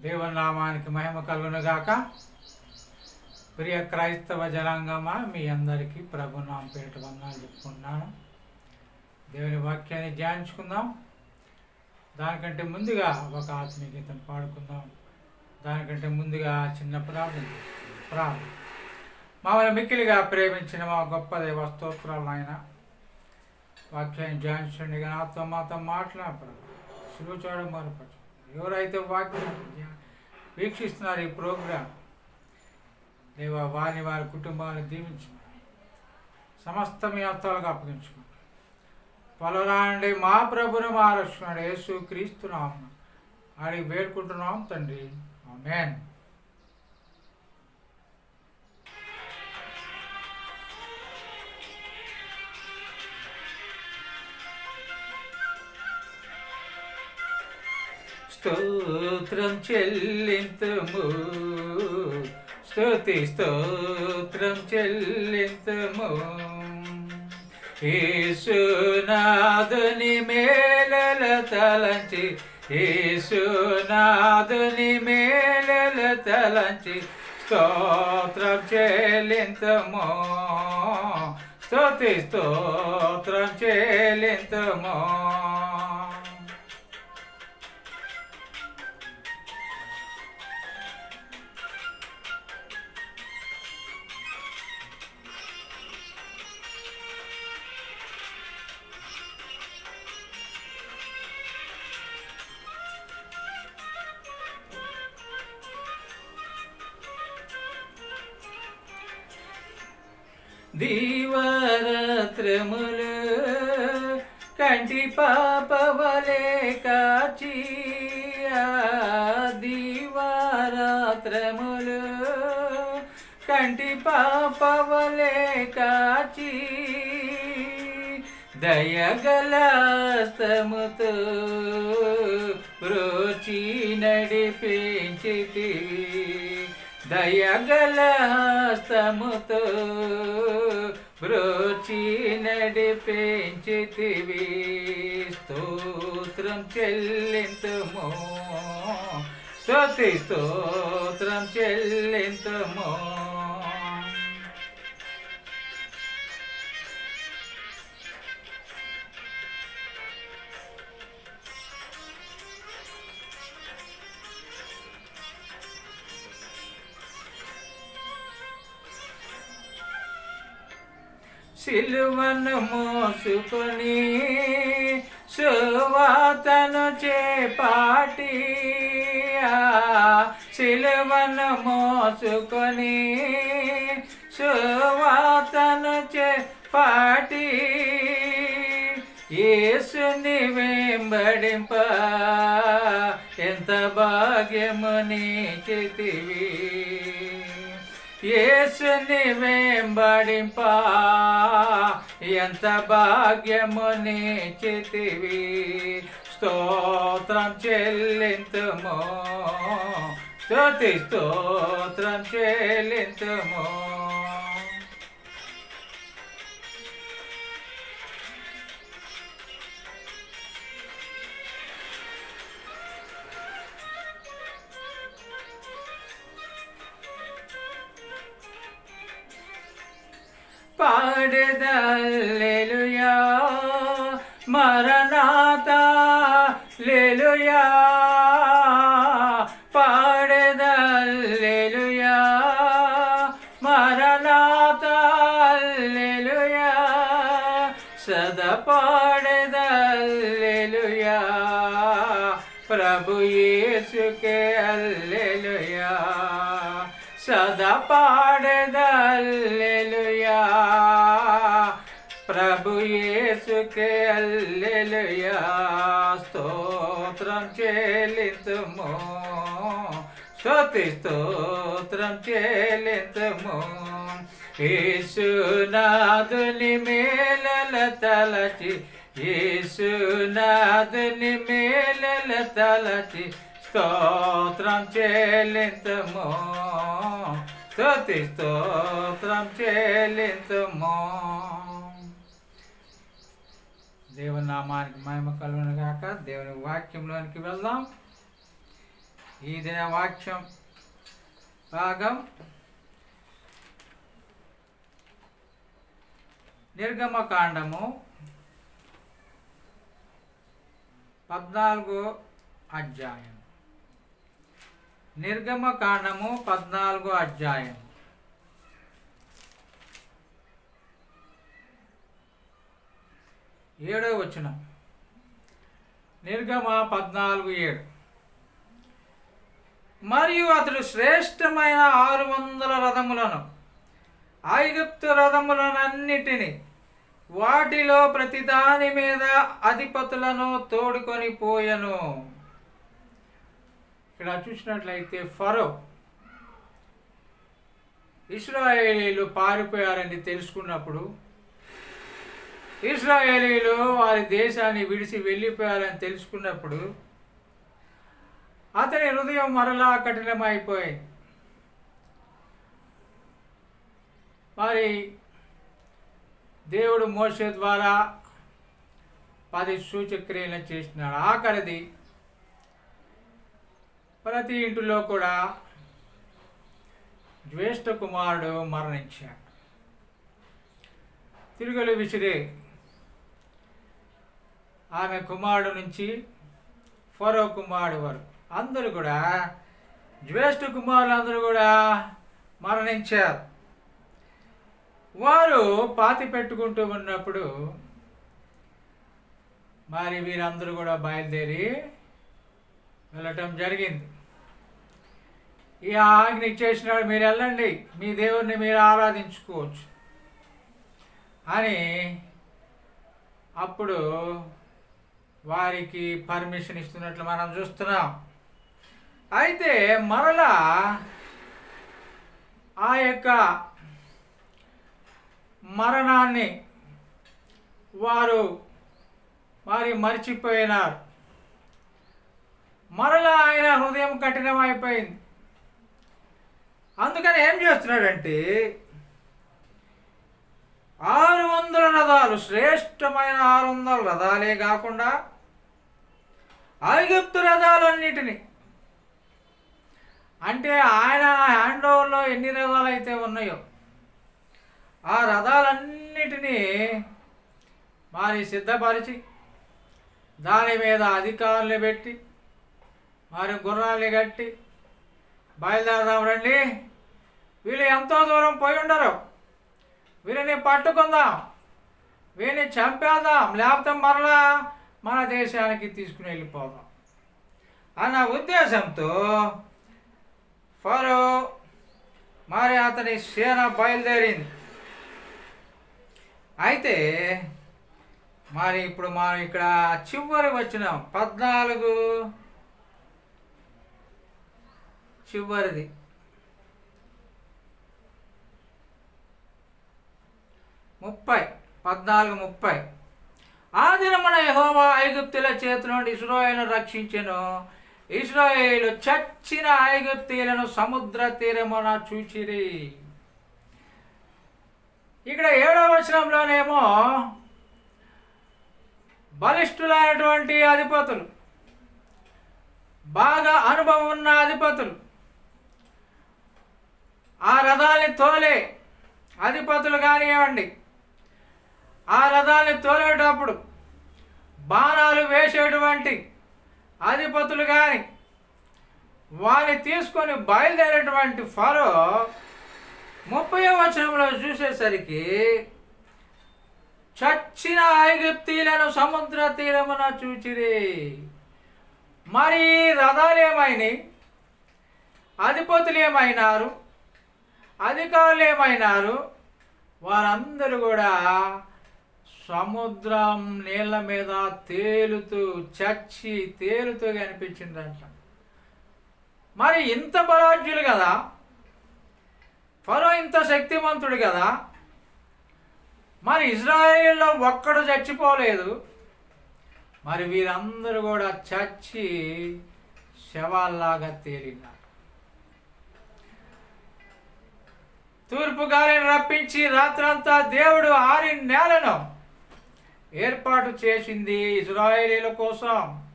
దేవుని నామానికి మహిమ కలుగునుగాక. ప్రియ క్రైస్తవ జనాంగమా మీ అందరికీ ప్రభునాం పేట వందనాలు చెప్పుకుంటున్నాను. దేవుని వాక్యాన్ని ధ్యానించుకుందాం. దానికంటే ముందుగా ఒక ఆత్మీయ గీతం పాడుకుందాం. దానికంటే ముందుగా చిన్న ప్రార్థన ప్రార్థన. మామూలు మిక్కిలిగా ప్రేమించిన మా గొప్ప దేవ స్తోత్రాలు ఆయన వాక్యాన్ని ధ్యానించండి. కానీ నాతో మాతో మాట్లాడరు సులువు చూడడం మరపచ్చు ఎవరైతే వాక్యం వీక్షిస్తున్నారు ఈ ప్రోగ్రాం దేవా వారిని వారి కుటుంబాన్ని దీవించమని సమస్త మీ హస్తాలకు అప్పగించుకుంటాం. పొలరాండి మా ప్రభును మా రక్షణుడు యేసు క్రీస్తున్నాం అడిగి వేడుకుంటున్నాం తండ్రి. మేన్ స్తోత్రం చెల్లింతము. స్తుతి స్తోత్రం చెల్లింతము. యేసునాథుని మేళల తలంచి యేసునాథుని మేళల తలంచి స్తోత్రం చెల్లింతము. స్తుతి స్తోత్రం చెల్లింతము. దీవరత్రములు కంటి పాపవలే కాచి ఆ దీవారాత్రములు కంటి పాపవలే కాచి దయగలాస్తముతో రోచి నడిపించితివి. దయగల హస్తముతో బ్రోచి నడిపించితివి. స్తోత్రం చెల్లింతుము. స్తుతి స్తోత్రం చెల్లింతుము. సిలువను మోసుకొని సువాతను చేపాటి. సిలువను మోసుకొని సువాతను చేపాటి. ఏసుని వెంబడింప ఎంత భాగ్యముని చితివీ. యేసుని వెంబడింప. ఎంత భాగ్యము నీచితివి స్తోత్రం చెల్లింతుము. స్తుతి స్తోత్రం చెల్లింతుము. పాడదల్లెలుయా. మరణాత లెలుయా. పాడదల్లెలుయా. మరణాత లెలుయా. సదా పాడదల్లెలుయా ప్రభు యేసుకే అల్లెలుయా. సదా పాడదల్లెలుయా. ప్రభు యేసుకే అల్లెలుయా. స్తోత్రం చెల్లింతుము. స్వతి స్తోత్రం చెల్లింతుము. యేసునాథుని మేలల తలచి యేసునాథుని మేలల తలచి స్తోత్రం చెల్లింతుము. స్తుతి స్తోత్రం చెల్లింతుము. దేవుని నామానికి మహిమ కలుగును గాక. దేవుని వాక్యంలోనికి వెళ్దాం. ఈ దిన వాక్యం భాగం నిర్గమకాండము పద్నాలుగో అధ్యాయం. నిర్గమకాండము పద్నాలుగో అధ్యాయం ఏడో వచనం. నిర్గమ పద్నాలుగు ఏడు. మరియు అతడు శ్రేష్టమైన ఆరు వందల రథములను ఐగుప్తు రథములనన్నిటినీ వాటిలో ప్రతిదాని మీద అధిపతులను తోడుకొని పోయెను. ఇక్కడ చూసినట్లయితే ఫరో ఇస్రాయేలీలు పారిపోయారని తెలుసుకున్నప్పుడు ఇస్రాయేలీలు వారి దేశాన్ని విడిచి వెళ్ళిపోయారని తెలుసుకున్నప్పుడు అతని హృదయం మరలా కఠినమైపోయింది. మరి దేవుడు మోసే ద్వారా పది సూచక్రియలు చేసినాడు. ఆఖరిది ప్రతి ఇంటిలో కూడా జ్యేష్ఠ కుమారుడు మరణించాడు. తిరుగులు విసిరే ఆమె కుమారుడు నుంచి ఫరో కుమారుడు వరకు అందరూ కూడా జ్యేష్ఠ కుమారులు అందరూ కూడా మరణించారు. వారు పాతి పెట్టుకుంటూ ఉన్నప్పుడు మరి వీరందరూ కూడా బయలుదేరి వెళ్ళటం జరిగింది. ఈ ఆజ్ఞ ఇచ్చేసినాడు మీరు వెళ్ళండి. మీ దేవుడిని మీరు ఆరాధించుకోవచ్చు. అని అప్పుడు వారికి పర్మిషన్ ఇస్తున్నట్లు మనం చూస్తున్నాం. అయితే మరలా ఆ యొక్క మరణాన్ని వారు వారి మర్చిపోయినారు. మరలా ఆయన హృదయం కఠినమైపోయింది. అందుకని ఏం చేస్తున్నాడంటే ఆరు వందల రథాలు శ్రేష్టమైన ఆరు వందల రథాలే కాకుండా ఐగుప్తు రథాలన్నిటిని. అంటే ఆయన హ్యాండ్ ఓవర్లో ఎన్ని రథాలు అయితే ఉన్నాయో ఆ రథాలన్నిటినీ మరి సిద్ధపరిచి దాని మీద అధికారులు పెట్టి మరి గుర్రాలు కట్టి బయలుదేరదాం రండి. వీళ్ళు ఎంతో దూరం పోయి ఉండరు. వీరిని పట్టుకుందాం. వీరిని చంపేద్దాం. లేకపోతే మరలా మన దేశానికి తీసుకుని వెళ్ళిపోదాం. అన్న ఉద్దేశంతో ఫరో మరి అతని సేన బయలుదేరింది. అయితే మరి ఇప్పుడు మనం ఇక్కడ చివరి వచ్చినాం. పద్నాలుగు చివరిది. ముప్పై పద్నాలుగు ముప్పై. ఆ దినమున యహోవా ఐగుప్తుల చేతి నుండి ఇస్రాయేలును రక్షించెను. ఇస్రాయేలు చచ్చిన ఐగుప్తీలను సముద్ర తీరమున చూచిరి. ఇక్కడ ఏడవ వచనంలోనేమో బలిష్ఠులైనటువంటి అధిపతులు బాగా అనుభవం ఉన్న అధిపతులు ఆ రథాన్ని తోలే అధిపతులు కానివ్వండి ఆ రథాన్ని తోలేటప్పుడు బాణాలు వేసేటువంటి అధిపతులు కానీ వారిని తీసుకొని బయలుదేరేటువంటి ఫరో ముప్పై వచనంలో చూసేసరికి చచ్చిన ఐగుప్తీలను సముద్ర తీరమున చూచిరి. మరి రథాలు ఏమైనాయి? అధిపతులు ఏమైనారు? అధికారులు ఏమైనారు? వారందరూ కూడా సముద్రం నీళ్ళ మీద తేలుతూ చచ్చి తేలుతూ కనిపించిందంట మరి ఇంత బలాఢ్యులు కదా? ఫరో ఇంత శక్తివంతుడు కదా? మరి ఇజ్రాయేల్లో ఒక్కడు చచ్చిపోలేదు. మరి వీరందరూ కూడా చచ్చి శవాల్లాగా తేలినారు. తూర్పు గాలిని రప్పించి రాత్రంతా దేవుడు ఆరి నేలను ఏర్పాటు చేసింది ఇజ్రాయేలీల కోసం.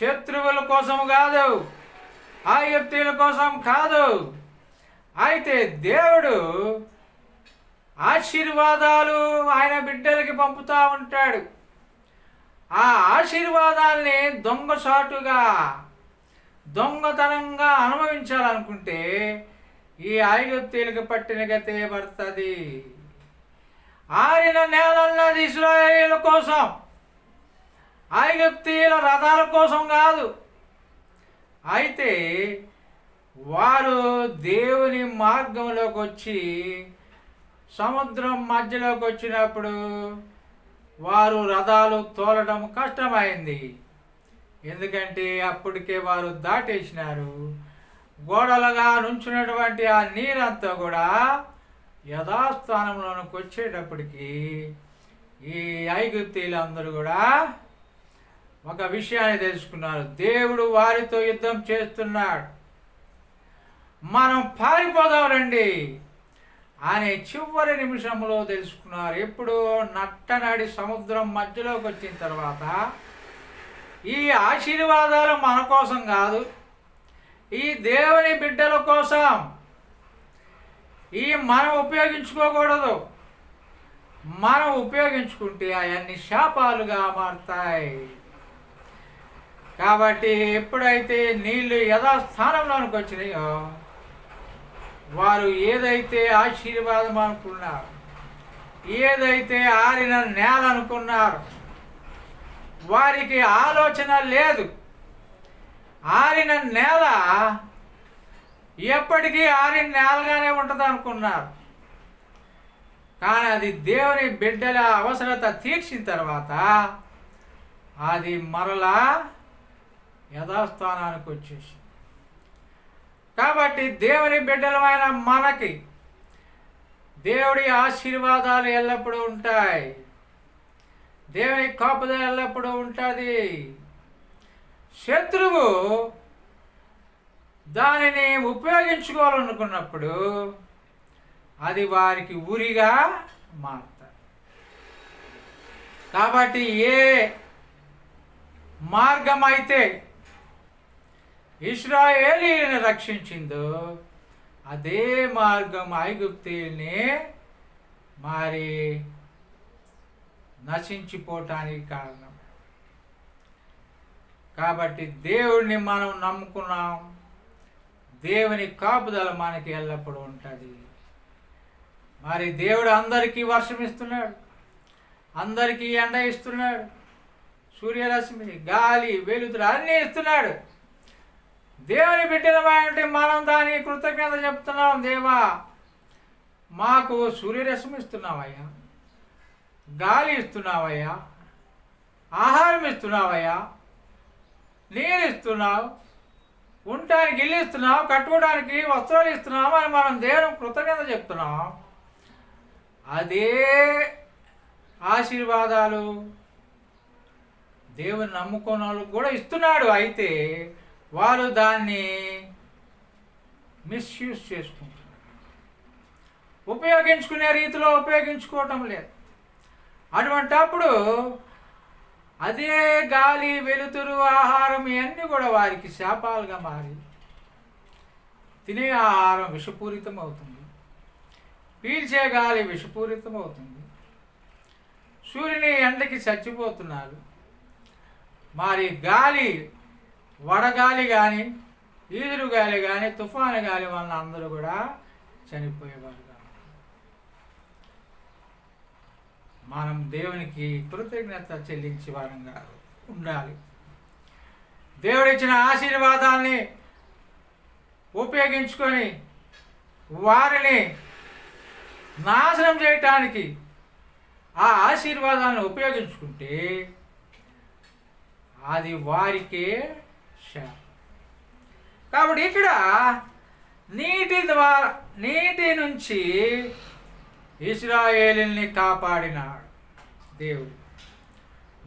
శత్రువుల కోసం కాదు ఐగుప్తీయుల కోసం కాదు. అయితే దేవుడు ఆశీర్వాదాలు ఆయన బిడ్డలకి పంపుతూ ఉంటాడు. ఆ ఆశీర్వాదాల్ని దొంగసాటుగా దొంగతనంగా అనుభవించాలనుకుంటే ఈ ఐగుప్తీయులకు పట్టిన గతే పడుతుంది. ఆరిన నేలన్నది ఇస్రాయేలీల కోసం ఐగుప్తీయుల రథాల కోసం కాదు. అయితే వారు దేవుని మార్గంలోకి వచ్చి సముద్రం మధ్యలోకి వచ్చినప్పుడు వారు రథాలు తోలడం కష్టమైంది. ఎందుకంటే అప్పటికే వారు దాటేసినారు. గోడలుగా నుంచున్నటువంటి ఆ నీరంతా కూడా యథాస్థానంలోనికి వచ్చేటప్పటికి ఈ ఐగుప్తీలందరూ కూడా ఒక విషయాన్ని తెలుసుకున్నారు. దేవుడు వారితో యుద్ధం చేస్తున్నాడు. మనం పారిపోదాం రండి అనే చివరి నిమిషంలో తెలుసుకున్నారు. ఎప్పుడు నట్టనాడి సముద్రం మధ్యలోకి వచ్చిన తర్వాత ఈ ఆశీర్వాదాలు మన కోసం కాదు ఈ దేవుని బిడ్డల కోసం ఈ మనం ఉపయోగించుకోకూడదు. మనం ఉపయోగించుకుంటే అవన్నీ శాపాలుగా మారుతాయి. కాబట్టి ఎప్పుడైతే నీళ్ళు యథాస్థానంలోనికి వచ్చినాయో వారు ఏదైతే ఆశీర్వాదం అనుకున్నారు ఏదైతే ఆరిన నేల అనుకున్నారు వారికి ఆలోచన లేదు. ఆరిన నేల ఎప్పటికీ ఆరి నేలగానే ఉంటుంది అనుకున్నారు కానీ అది దేవుని బిడ్డల అవసరత తీర్చిన తర్వాత అది మరలా యథాస్థానానికి వచ్చేసి కాబట్టి దేవుని బిడ్డలమైన మనకి దేవుడి ఆశీర్వాదాలు ఎల్లప్పుడూ ఉంటాయి. దేవుని కాపుదల ఎల్లప్పుడూ ఉంటుంది. శత్రువు దానిని ఉపయోగించుకోవాలనుకున్నప్పుడు అది వారికి ఉరిగా మారుతుంది కాబట్టి ఏ మార్గం అయితే ఇస్రాయేలీని రక్షించిందో అదే మార్గం ఐగుప్తీల్ని మరి నశించిపోవటానికి కారణం. కాబట్టి దేవుడిని మనం నమ్ముకున్నాం. దేవుని కాపుదల మనకి ఎల్లప్పుడూ ఉంటుంది. మరి దేవుడు అందరికీ వర్షం ఇస్తున్నాడు. అందరికీ ఎండ ఇస్తున్నాడు. సూర్యరశ్మి గాలి వెలుతురు అన్నీ ఇస్తున్నాడు. దేవుని బిడ్డలమైనటువంటి మనం దానికి కృతజ్ఞత చెప్తున్నాం దేవా. మాకు సూర్యరశ్మి ఇస్తున్నావయ్యా. గాలి ఇస్తున్నావయ్యా. ఆహారం ఇస్తున్నావయ్యా. నీరు ఇస్తున్నావు. ఉండటానికి ఇల్లు ఇస్తున్నావు కట్టుకోవడానికి వస్త్రాలు ఇస్తున్నావు అని మనం దేవుని కృతజ్ఞత చెప్తున్నాం. అదే ఆశీర్వాదాలు దేవుని నమ్ముకున్న వాళ్ళకు కూడా ఇస్తున్నాడు. అయితే వారు దాన్ని మిస్యూజ్ చేసుకుంటున్నారు. ఉపయోగించుకునే రీతిలో ఉపయోగించుకోవటం లేదు. అటువంటప్పుడు అదే గాలి వెలుతురు ఆహారం ఇవన్నీ కూడా వారికి శాపాలుగా మారి తినే ఆహారం విషపూరితం అవుతుంది పీల్చే గాలి విషపూరితం అవుతుంది సూర్యుని ఎండకి చచ్చిపోతున్నారు. మరి గాలి వడగాలి కానీ ఈదురు గాలి కానీ తుఫాను గాలి వలన అందరూ కూడా చనిపోయేవారు. మనం దేవునికి కృతజ్ఞత చెల్లించే వారంగా ఉండాలి. దేవుడిచ్చిన ఆశీర్వాదాన్ని ఉపయోగించుకొని వారిని నాశనం చేయటానికి ఆ ఆశీర్వాదాన్ని ఉపయోగించుకుంటే అది వారికే శాపం కాబట్టి ఇక్కడ నీటి ద్వారా నీటి నుంచి ఇస్రాయేలుని కాపాడినాడు దేవుడు.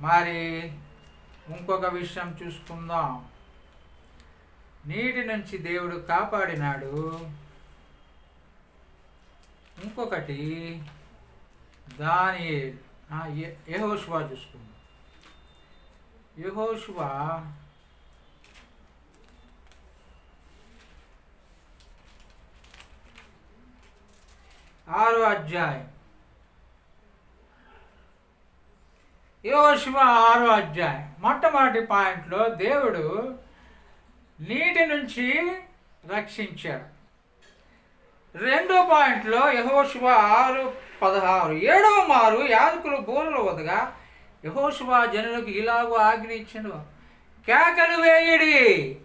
మరి ఇంకొక విషయం చూసుకుందాం. నీటి నుంచి దేవుడు కాపాడినాడు. ఇంకొకటి దాని యహోష్వా చూసుకుందాం. యహోష్వా ఆరో అధ్యాయం. యోశివ ఆరో అధ్యాయం. మొట్టమొదటి పాయింట్లో దేవుడు నీటి నుంచి రక్షించాడు. రెండో పాయింట్లో యహోశివ ఆరు పదహారు. ఏడవ మారు యాదకులు బోర్లు వదగా యహోశివ జనులకు ఇలాగూ ఆజ్ఞ ఇచ్చిండు కేకలు వేయుడి.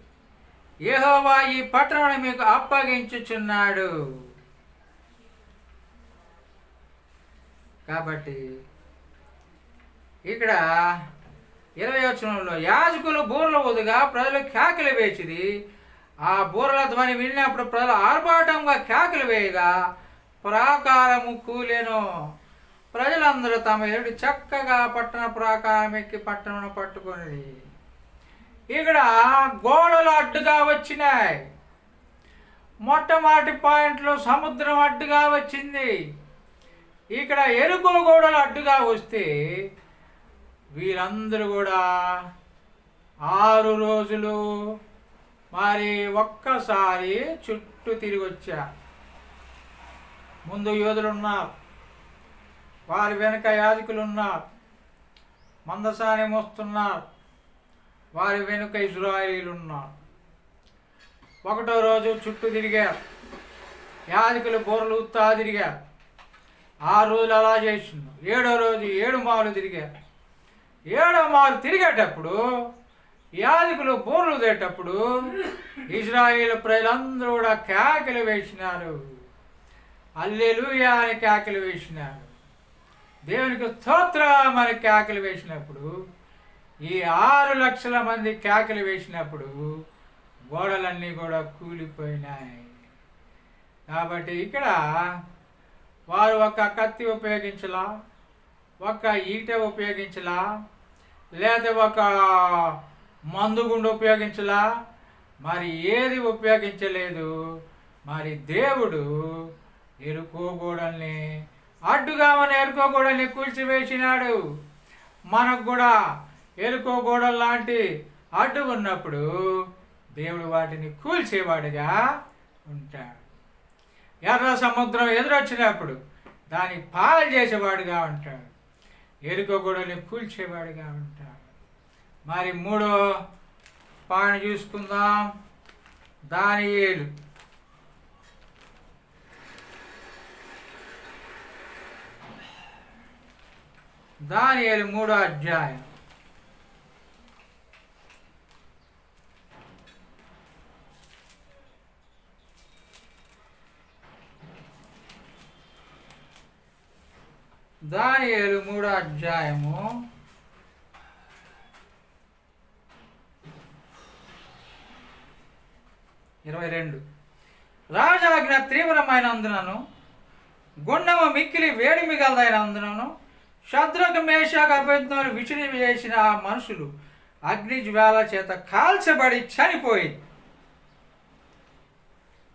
యెహోవా ఈ పట్టణాన్ని మీకు అప్పగించుచున్నాడు. కాబట్టి ఇక్కడ ఇరవై వచనంలో యాజకులు బూరలు వదుగా ప్రజలు కేకలు వేచిది ఆ బూరల ధ్వని విన్నప్పుడు ప్రజలు ఆర్భాటంగా కేకలు వేయగా ప్రాకారము కూలెను. ప్రజలందరూ తమ ఎరుడు చక్కగా పట్టణ ప్రాకారం ఎక్కి పట్టణం పట్టుకుని ఇక్కడ గోడలు అడ్డుగా వచ్చినాయి. మొట్టమొదటి పాయింట్లో సముద్రం అడ్డుగా వచ్చింది. ఇక్కడ ఎరుకో గోడలు అడ్డుగా వస్తే వీరందరూ కూడా ఆరు రోజులు మరి ఒక్కసారి చుట్టూ తిరిగి వచ్చా. ముందు యోధులు ఉన్నారు వారి వెనుక యాజకులు ఉన్నారు మందసాని మోస్తున్నారు వారి వెనుక ఇజ్రాయిలీలు ఉన్నారు. ఒకటో రోజు చుట్టూ తిరిగారు యాజకులు బోర్లు ఉత్తా తిరిగారు. ఆరు రోజులు అలా చేసిండు ఏడో రోజు ఏడు మాలు తిరిగారు ఏడో మాలు తిరిగేటప్పుడు యాజకులు బోర్లు తేటప్పుడు ఇజ్రాయిల్ ప్రజలందరూ కూడా కేకలు వేసినారు. అల్లెలుయా అని కేకలు వేసినారు. దేవునికి స్తోత్రం అని కేకలు వేసినప్పుడు ఈ ఆరు లక్షల మంది కేకలు వేసినప్పుడు గోడలన్నీ కూడా కూలిపోయినాయి. కాబట్టి ఇక్కడ వారు ఒక కత్తి ఉపయోగించలా? ఒక ఈట ఉపయోగించలా? లేదా ఒక మందుగుండు ఉపయోగించలా? మరి ఏది ఉపయోగించలేదు? మరి దేవుడు ఎరుకోగోడల్ని అడ్డుగా మన ఎరుకోగోడల్ని కూల్చివేసినాడు. మనకు కూడా ఎరుకోగోడల లాంటి అడ్డు ఉన్నప్పుడు దేవుడు వాటిని కూల్చేవాడిగా ఉంటాడు. ఎర్ర సముద్రం ఎదురొచ్చినప్పుడు దాన్ని పాలు చేసేవాడుగా ఉంటాడు. ఎరుకగూడని కూల్చేవాడుగా ఉంటాడు. మరి మూడో పాయింట్ చూసుకుందాం. దాని ఏలు. దాని ఏలు మూడో అధ్యాయం. దాని ఏలు మూడో అధ్యాయము. ఇరవై రెండు. రాజాజ్ఞ తీవ్రమైనందునను గుండము మిక్కిలి వేడి మిగలదైనందునను శత్రుకు మేషాకు అభ్యర్థులు విచిరి చేసిన ఆ మనుషులు అగ్నిజ్వాల చేత కాల్చబడి చనిపోయి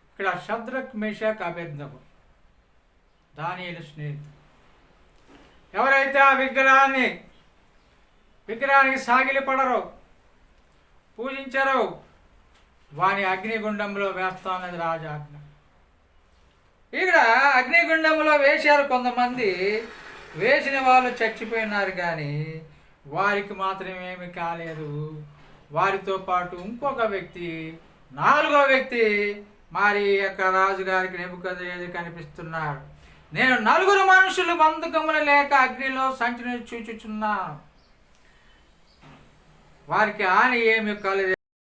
ఇక్కడ శత్రుక్ మేషాకు అభ్యర్థము దానియలు స్నేహితుడు ఎవరైతే ఆ విగ్రహాన్ని విగ్రహానికి సాగిలి పడరో పూజించరో వాని అగ్నిగుండంలో వేస్తానది రాజాజ్ఞ. ఇక్కడ అగ్నిగుండంలో వేశారు కొంతమంది వేసిన వాళ్ళు చచ్చిపోయినారు కానీ వారికి మాత్రమేమి కాలేదు. వారితో పాటు ఇంకొక వ్యక్తి నాలుగో వ్యక్తి మరి యొక్క రాజుగారికి నెప్పుకది కనిపిస్తున్నాడు. నేను నలుగురు మనుషులు బంధుకములు లేక అగ్నిలో సంచని చూచుచున్నాను వారికి హాని ఏమి కలదు.